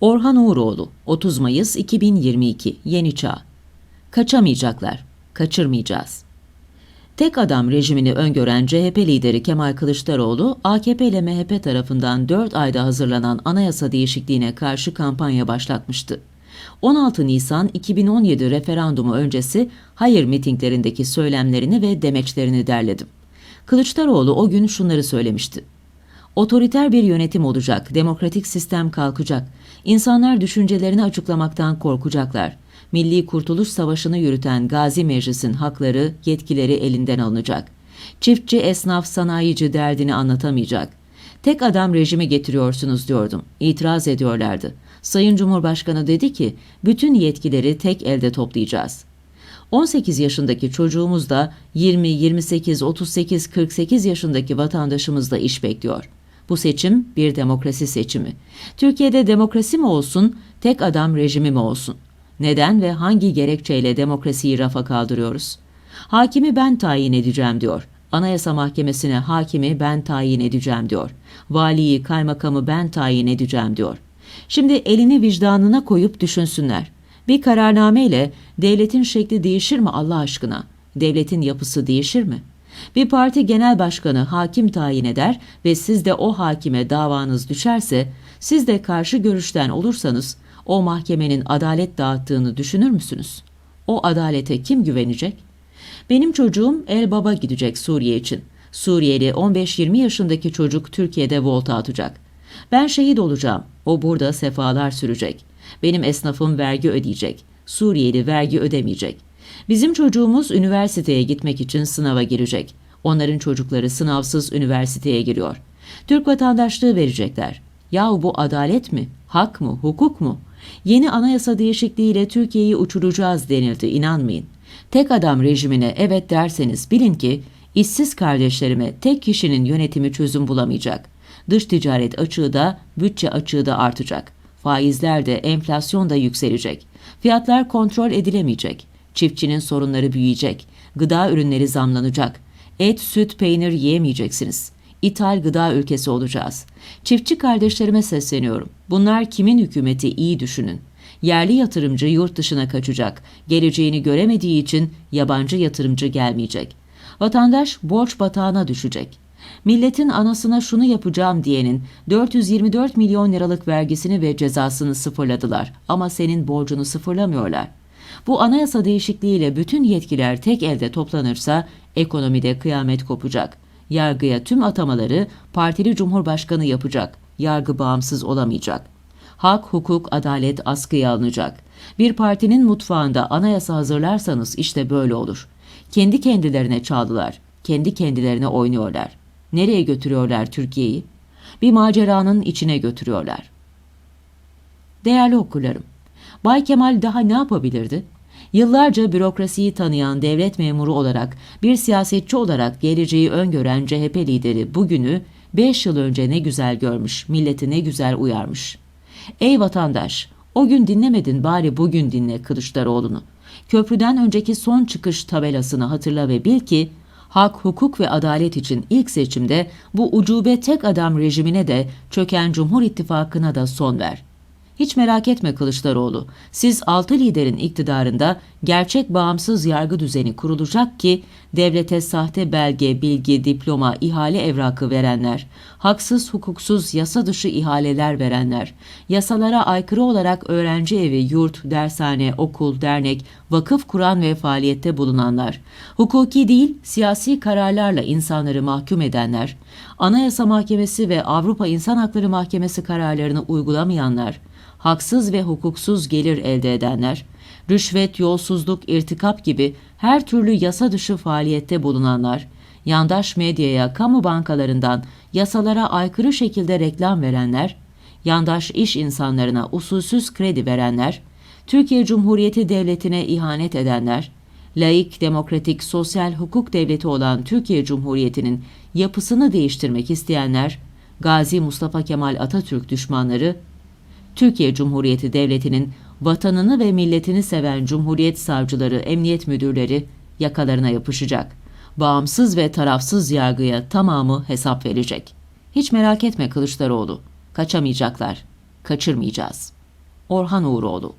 Orhan Uğuroğlu 30 Mayıs 2022 Yeni Çağ Kaçamayacaklar, kaçırmayacağız. Tek adam rejimini öngören CHP lideri Kemal Kılıçdaroğlu, AKP ile MHP tarafından 4 ayda hazırlanan anayasa değişikliğine karşı kampanya başlatmıştı. 16 Nisan 2017 referandumu öncesi hayır mitinglerindeki söylemlerini ve demeçlerini derledim. Kılıçdaroğlu o gün şunları söylemişti. Otoriter bir yönetim olacak, demokratik sistem kalkacak. İnsanlar düşüncelerini açıklamaktan korkacaklar. Milli Kurtuluş Savaşı'nı yürüten Gazi Meclis'in hakları, yetkileri elinden alınacak. Çiftçi, esnaf, sanayici derdini anlatamayacak. Tek adam rejimi getiriyorsunuz diyordum. İtiraz ediyorlardı. Sayın Cumhurbaşkanı dedi ki, bütün yetkileri tek elde toplayacağız. 18 yaşındaki çocuğumuz da 20, 28, 38, 48 yaşındaki vatandaşımız da iş bekliyor. Bu seçim bir demokrasi seçimi. Türkiye'de demokrasi mi olsun, tek adam rejimi mi olsun? Neden ve hangi gerekçeyle demokrasiyi rafa kaldırıyoruz? Hakimi ben tayin edeceğim diyor. Anayasa Mahkemesi'ne hakimi ben tayin edeceğim diyor. Valiyi, kaymakamı ben tayin edeceğim diyor. Şimdi elini vicdanına koyup düşünsünler. Bir kararname ile devletin şekli değişir mi Allah aşkına? Devletin yapısı değişir mi? Bir parti genel başkanı hakim tayin eder ve siz de o hakime davanız düşerse, siz de karşı görüşten olursanız o mahkemenin adalet dağıttığını düşünür müsünüz? O adalete kim güvenecek? Benim çocuğum El Baba gidecek Suriye için. Suriyeli 15-20 yaşındaki çocuk Türkiye'de volta atacak. Ben şehit olacağım. O burada sefalar sürecek. Benim esnafım vergi ödeyecek. Suriyeli vergi ödemeyecek. Bizim çocuğumuz üniversiteye gitmek için sınava girecek. Onların çocukları sınavsız üniversiteye giriyor. Türk vatandaşlığı verecekler. Yahu bu adalet mi? Hak mı? Hukuk mu? Yeni anayasa değişikliğiyle Türkiye'yi uçuracağız denildi inanmayın. Tek adam rejimine evet derseniz bilin ki işsiz kardeşlerime tek kişinin yönetimi çözüm bulamayacak. Dış ticaret açığı da bütçe açığı da artacak. Faizler de enflasyon da yükselecek. Fiyatlar kontrol edilemeyecek. Çiftçinin sorunları büyüyecek. Gıda ürünleri zamlanacak. Et, süt, peynir yiyemeyeceksiniz. İthal gıda ülkesi olacağız. Çiftçi kardeşlerime sesleniyorum. Bunlar kimin hükümeti iyi düşünün. Yerli yatırımcı yurt dışına kaçacak. Geleceğini göremediği için yabancı yatırımcı gelmeyecek. Vatandaş borç batağına düşecek. Milletin anasına şunu yapacağım diyenin 424 milyon liralık vergisini ve cezasını sıfırladılar ama senin borcunu sıfırlamıyorlar. Bu anayasa değişikliğiyle bütün yetkiler tek elde toplanırsa ekonomide kıyamet kopacak. Yargıya tüm atamaları partili cumhurbaşkanı yapacak. Yargı bağımsız olamayacak. Hak, hukuk, adalet askıya alınacak. Bir partinin mutfağında anayasa hazırlarsanız işte böyle olur. Kendi kendilerine çaldılar. Kendi kendilerine oynuyorlar. Nereye götürüyorlar Türkiye'yi? Bir maceranın içine götürüyorlar. Değerli okurlarım, Bay Kemal daha ne yapabilirdi? Yıllarca bürokrasiyi tanıyan devlet memuru olarak, bir siyasetçi olarak geleceği öngören CHP lideri bugünü 5 yıl önce ne güzel görmüş, milleti ne güzel uyarmış. Ey vatandaş, o gün dinlemedin bari bugün dinle Kılıçdaroğlu'nu. Köprüden önceki son çıkış tabelasını hatırla ve bil ki hak, hukuk ve adalet için ilk seçimde bu ucube tek adam rejimine de çöken Cumhur İttifakı'na da son ver. Hiç merak etme Kılıçdaroğlu. Siz altı liderin iktidarında gerçek bağımsız yargı düzeni kurulacak ki devlete sahte belge, bilgi, diploma, ihale evrakı verenler, haksız hukuksuz yasa dışı ihaleler verenler, yasalara aykırı olarak öğrenci evi, yurt, dershane, okul, dernek, vakıf kuran ve faaliyette bulunanlar, hukuki değil siyasi kararlarla insanları mahkum edenler, Anayasa Mahkemesi ve Avrupa İnsan Hakları Mahkemesi kararlarını uygulamayanlar, haksız ve hukuksuz gelir elde edenler, rüşvet, yolsuzluk, irtikap gibi her türlü yasa dışı faaliyette bulunanlar, yandaş medyaya, kamu bankalarından yasalara aykırı şekilde reklam verenler, yandaş iş insanlarına usulsüz kredi verenler, Türkiye Cumhuriyeti Devleti'ne ihanet edenler, laik, demokratik, sosyal hukuk devleti olan Türkiye Cumhuriyeti'nin yapısını değiştirmek isteyenler, Gazi Mustafa Kemal Atatürk düşmanları Türkiye Cumhuriyeti Devleti'nin vatanını ve milletini seven Cumhuriyet savcıları, emniyet müdürleri yakalarına yapışacak. Bağımsız ve tarafsız yargıya tamamı hesap verecek. Hiç merak etme Kılıçdaroğlu. Kaçamayacaklar. Kaçırmayacağız.'' Orhan Uğuroğlu